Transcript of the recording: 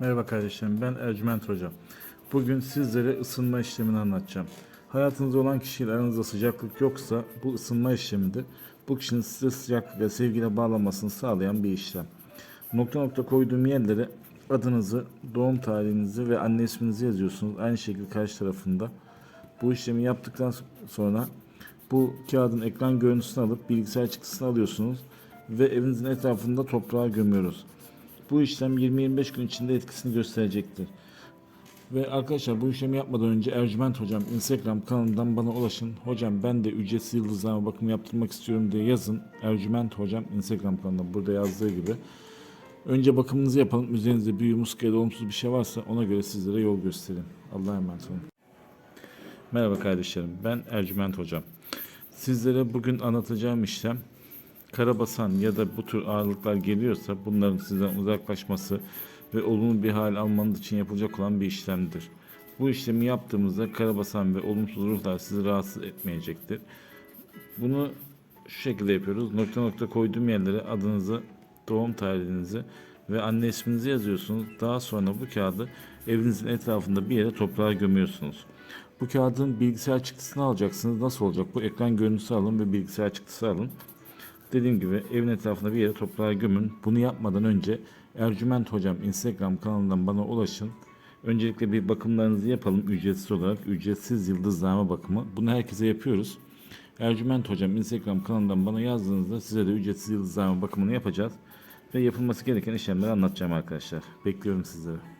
Merhaba kardeşlerim, ben Ercüment Hocam. Bugün sizlere ısınma işlemini anlatacağım. Hayatınızda olan kişiyle aranızda sıcaklık yoksa bu ısınma işlemidir. Bu kişinin size sıcaklık ve sevgiyle bağlanmasını sağlayan bir işlem. Nokta nokta koyduğum yerlere adınızı, doğum tarihinizi ve anne isminizi yazıyorsunuz. Aynı şekilde karşı tarafında. Bu işlemi yaptıktan sonra bu kağıdın ekran görüntüsünü alıp bilgisayar çıktısını alıyorsunuz ve evinizin etrafında toprağa gömüyoruz. Bu işlem 20-25 gün içinde etkisini gösterecektir. Ve arkadaşlar bu işlemi yapmadan önce Ercüment Hocam Instagram kanalından bana ulaşın. Hocam ben de ücretsiz yıldızlama bakımı yaptırmak istiyorum diye yazın. Ercüment Hocam Instagram kanalında burada yazdığı gibi. Önce bakımınızı yapalım. Üzerinizde büyü, muska ya da olumsuz bir şey varsa ona göre sizlere yol gösterin. Allah'a emanet olun. Merhaba kardeşlerim. Ben Ercüment Hocam. Sizlere bugün anlatacağım işlem karabasan ya da bu tür ağırlıklar geliyorsa bunların sizden uzaklaşması ve olumlu bir hal almanız için yapılacak olan bir işlemdir. Bu işlemi yaptığımızda karabasan ve olumsuz ruhlar sizi rahatsız etmeyecektir. Bunu şu şekilde yapıyoruz. Nokta nokta koyduğum yerlere adınızı, doğum tarihinizi ve anne isminizi yazıyorsunuz. Daha sonra bu kağıdı evinizin etrafında bir yere toprağa gömüyorsunuz. Bu kağıdın bilgisayar çıktısını alacaksınız. Nasıl olacak? Bu ekran görüntüsü alın ve bilgisayar çıktısı alın. Dediğim gibi evin etrafında bir yere toprağa gömün. Bunu yapmadan önce Ercüment Hocam Instagram kanalından bana ulaşın. Öncelikle bir bakımlarınızı yapalım ücretsiz olarak. Ücretsiz yıldızlama bakımı. Bunu herkese yapıyoruz. Ercüment Hocam Instagram kanalından bana yazdığınızda size de ücretsiz yıldızlama bakımını yapacağız. Ve yapılması gereken işlemleri anlatacağım arkadaşlar. Bekliyorum sizleri.